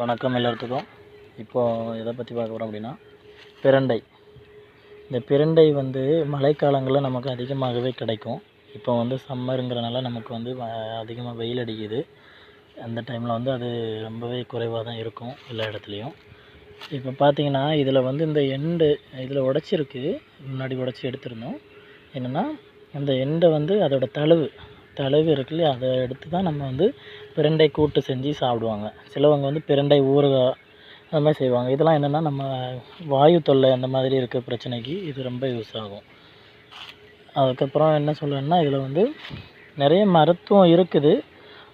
வணக்கம் எல்லாத்துக்கும். இப்போது எதை பற்றி பார்க்க போகிறோம் அப்படின்னா பிரண்டை. இந்த பிரண்டை வந்து மழைக்காலங்களில் நமக்கு அதிகமாகவே கிடைக்கும். இப்போ வந்து சம்மருங்கிறனால நமக்கு வந்து அதிகமாக வெயில் அடிக்குது. அந்த டைமில் வந்து அது ரொம்பவே குறைவாக தான் இருக்கும் எல்லா இடத்துலையும். இப்போ பார்த்தீங்கன்னா இதில் வந்து இந்த எண்டு இதில் உடச்சிருக்கு. முன்னாடி உடச்சி எடுத்திருந்தோம். என்னென்னா அந்த எண்டை வந்து அதோட தழுவு தழுவு இருக்கு இல்லையா அதை எடுத்து தான் நம்ம வந்து பிரண்டை கூட்டு செஞ்சு சாப்பிடுவாங்க. சிலவங்க வந்து பிரண்டை ஊறுகாய் அந்த மாதிரி செய்வாங்க. இதெல்லாம் என்னென்னா நம்ம வாயு தொல்லை அந்த மாதிரி இருக்க பிரச்சனைக்கு இது ரொம்ப யூஸ் ஆகும். அதுக்கப்புறம் என்ன சொல்லணும்னா இதில் வந்து நிறைய மருத்துவம் இருக்குது.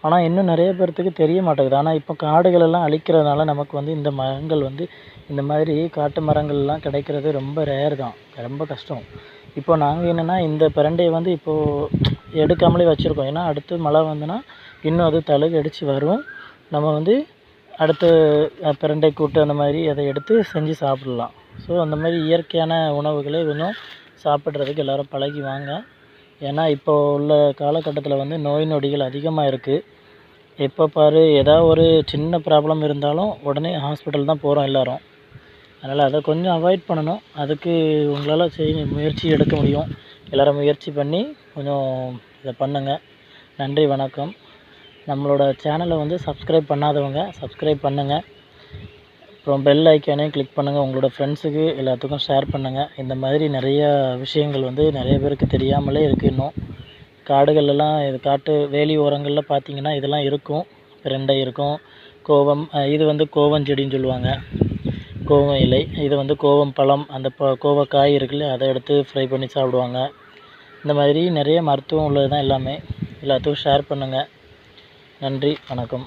ஆனால் இன்னும் நிறைய பேர்த்துக்கு தெரிய மாட்டேங்குது. ஆனால் இப்போ காடுகளெல்லாம் அழிக்கிறதுனால நமக்கு வந்து இந்த மரங்கள் வந்து இந்த மாதிரி காட்டு மரங்கள்லாம் கிடைக்கிறது ரொம்ப ரேர் தான். ரொம்ப கஷ்டம். இப்போ நாங்கள் என்னென்னா இந்த பிரண்டையை வந்து இப்போது எடுக்காமலே வச்சுருக்கோம். ஏன்னா அடுத்து மழை வந்துன்னா இன்னும் அது தழுகு அடித்து வரும். நம்ம வந்து அடுத்து பிரண்டை கூட்டு அந்த மாதிரி அதை எடுத்து செஞ்சு சாப்பிட்லாம். ஸோ அந்த மாதிரி இயற்கையான உணவுகளை கொஞ்சம் சாப்பிட்றதுக்கு எல்லோரும் பழகி வாங்க. ஏன்னா இப்போ உள்ள காலகட்டத்தில் வந்து நோய் நொடிகள் அதிகமாக இருக்குது எப்போ பாரு ஏதாவது ஒரு சின்ன ப்ராப்ளம் இருந்தாலும் உடனே ஹாஸ்பிட்டல் தான் போகிறோம் எல்லோரும். அதனால் அதை கொஞ்சம் அவாய்ட் பண்ணணும். அதுக்கு உங்களால் செய்ய முயற்சி எடுக்க முடியும். எல்லோரும் முயற்சி பண்ணி கொஞ்சம் இதை பண்ணுங்கள் நன்றி வணக்கம். நம்மளோட சேனலை வந்து சப்ஸ்கிரைப் பண்ணாதவங்க சப்ஸ்கிரைப் பண்ணுங்கள் அப்புறம் பெல் ஐக்கானையும் கிளிக் பண்ணுங்கள் உங்களோட ஃப்ரெண்ட்ஸுக்கு எல்லாத்துக்கும் ஷேர் பண்ணுங்கள் இந்த மாதிரி நிறைய விஷயங்கள் வந்து நிறைய பேருக்கு தெரியாமலே இருக்குது இன்னும். காடுகள்லாம் இது காட்டு வேலி ஓரங்களில் பார்த்தீங்கன்னா இதெல்லாம் இருக்கும். ரெண்டை இருக்கும். கோவம் இது வந்து கோவம் செடின்னு சொல்லுவாங்க. கோவம் இலை இது வந்து கோவம் பழம் அந்த ப கோவக்காய் இருக்குல்ல அதை எடுத்து ஃப்ரை பண்ணி சாப்பிடுவாங்க. இந்த மாதிரி நிறைய மருத்துவம் உள்ளது தான் எல்லாமே. எல்லாத்துக்கும் ஷேர் பண்ணுங்கள் நன்றி வணக்கம்.